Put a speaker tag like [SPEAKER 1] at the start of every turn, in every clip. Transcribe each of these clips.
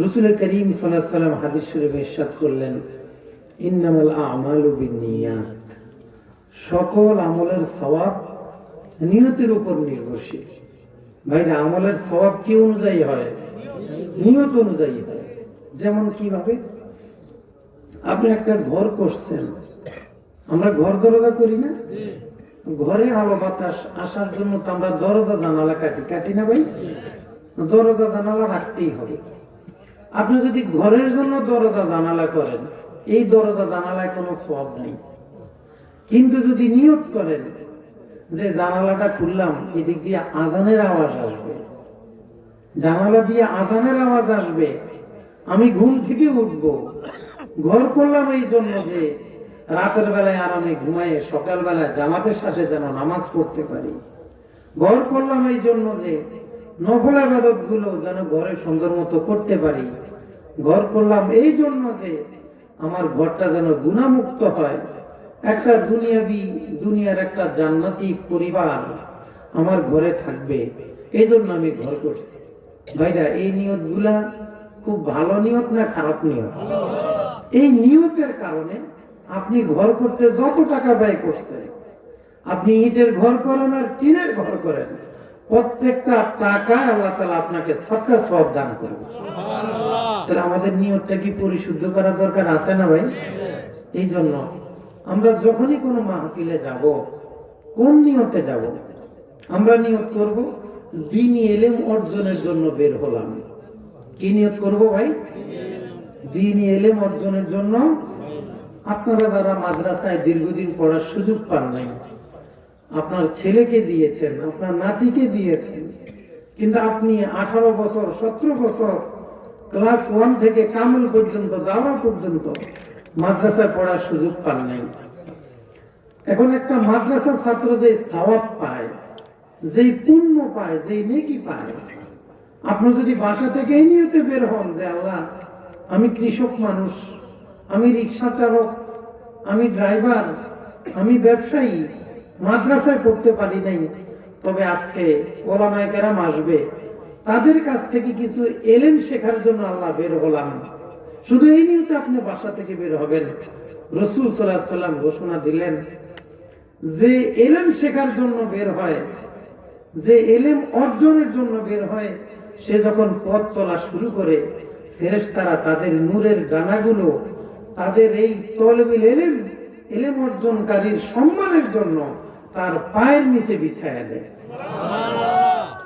[SPEAKER 1] রসুল করিম সাল্লাম হাদিস শরীফ ইরশাদ করলেন, ইন্নামাল আমালু সকল আমলের সওয়াব নিয়তের উপর নির্ভরশীল। ভাইরা, আমলের সওয়াব কি অনুযায়ী হয়? নিয়ত অনুযায়ী হয়। যেমন কীভাবে? আপনি একটা ঘর করছেন, আমরা ঘর দরজা করি না? ঘরে আলো বাতাস আসার জন্য তো আমরা দরজা জানালা কাটি কাটি না ভাই? দরজা জানালা রাখতেই হবে। আপনি যদি ঘরের জন্য দরজা জানালা করেন, এই দরজা জানালায় কোনো সব নেই। কিন্তু যদি নিয়ত করেন যে জানালাটা খুললাম, এদিক দিয়ে আজানের আওয়াজ আসবে। জানালা দিয়ে আজানের আওয়াজ আসবে। আমি ঘুম থেকে উঠব। ঘর করলাম এই জন্য যে রাতের বেলায় আরামে ঘুমায়ে সকালবেলায় জামাতের সাথে যেন নামাজ পড়তে পারি। ঘর করলাম এই জন্য যে নফল আবাদতগুলো যেন ঘরে সুন্দর মতো করতে পারি। ঘর করলাম এই জন্য যে আমার ঘরটা যেন গুণামুক্ত হয়। একটা দুনিয়াবি, দুনিয়ার একটা জান্নাতি পরিবার আমার ঘরে থাকবে। এই জন্য আমি ঘর করছি। ভাইরা, এই নিয়তগুলা খুব ভালো নিয়ত না খারাপ নিয়ত? এই নিয়তের কারণে আপনি ঘর করতে যত টাকা ব্যয় করছেন, আপনি ইটের ঘর করেন আর টিনের ঘর করেন প্রত্যেকটা টাকা আল্লাহ তালা আপনাকে সৎকা সব দান করবে। তাহলে আমাদের নিয়তটা কি পরিশুদ্ধ করার দরকার আছে না ভাই? এই জন্য আমরা যখনই কোনো মাহফিলে যাব কোন নিয়তে যাব আমরা নিয়ত করব দিন এলেম অর্জনের জন্য বের হলাম। কি নিয়ত করব ভাই? দিন এলেম অর্জনের জন্য আপনারা যারা মাদ্রাসায় দীর্ঘদিন পড়ার সুযোগ পান নাই আপনার ছেলেকে দিয়েছেন, আপনার নাতিকে দিয়েছেন। কিন্তু আপনি আঠারো বছর, সতেরো বছর ক্লাস ওয়ান থেকে কামল পর্যন্ত দাওয়া পর্যন্ত মাদ্রাসায় পড়ার সুযোগ পান নাই। এখন একটা মাদ্রাসার ছাত্র যে সওয়াব পায়, যেই পুণ্য পায়, যেই নেকি পায়, আপনি যদি বাসা থেকে এই নিয়তে বের হন যে আল্লাহ, আমি কৃষক মানুষ, আমি রিক্সা চালক আমি ড্রাইভার, আমি ব্যবসায়ী মাদ্রাসায় পড়তে পারি নাই, তবে আজকে ওলামায় কেরাম আসবে। তাদের কাছ থেকে কিছু এলেম শেখার জন্য আল্লাহ বের হলাম। শুধু এই নিয়তে আপনি বাসা থেকে বের হবেন। রসুল সাল্লাহ সাল্লাম ঘোষণা দিলেন, যে এলেম শেখার জন্য বের হয়, যে এলেম অর্জনের জন্য বের হয়, সে যখন পথ চলা শুরু করে, ফেরেশতারা তাদের নূরের গানাগুলো তাদের এই তলবিল এলেম এলেম অর্জনকারীর সম্মানের জন্য তার পায়ের নিচে বিছায়া দেয়।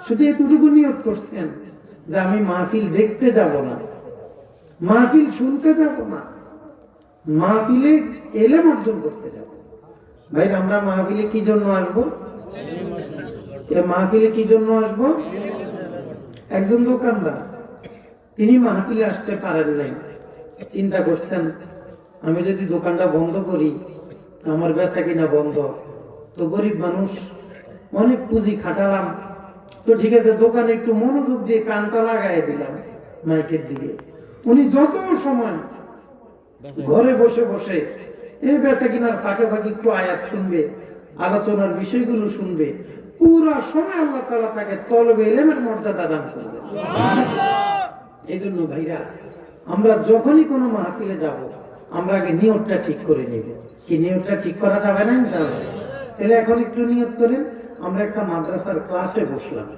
[SPEAKER 1] শুধু এতটুকু নিয়োগ করছেন যে আমি মাহফিল দেখতে যাব না। মাহফিল শুনতে যাব না। মাহফিলে এলেম অর্জন করতে যাব। ভাই আমরা মাহফিলে কি জন্য আসব? মাহফিলে কি জন্য আসব? একজন দোকানদার, তিনি মাহফিলে আসতে পারেন নাই। চিন্তা করছেন, আমি যদি দোকানটা বন্ধ করি আমার বেচা কিনা বন্ধ তো গরিব মানুষ, অনেক পুঁজি খাটালাম। তো ঠিক আছে, দোকানে একটু মনোযোগ দিয়ে কানটা লাগাই দিলাম মাইকের দিকে। উনি যত সময় ঘরে বসে বসে এই বেচা কিনার ফাঁকে ফাঁকে একটু আয়াত শুনবে, আলোচনার বিষয়গুলো শুনবে, পুরা সময় আল্লাহ তালা তাকে তলবে এলেমের মর্যাদা দান করবে। এই জন্য ভাইরা, আমরা যখনই কোনো মাহফিলে যাব, আমরা আগে নিয়তটা ঠিক করে নেব। কি নিয়তটা ঠিক করা যাবে না ইনশাআল্লাহ? তাহলে এখন একটু নিয়োগ করেন আমরা একটা মাদ্রাসার ক্লাসে বসলাম।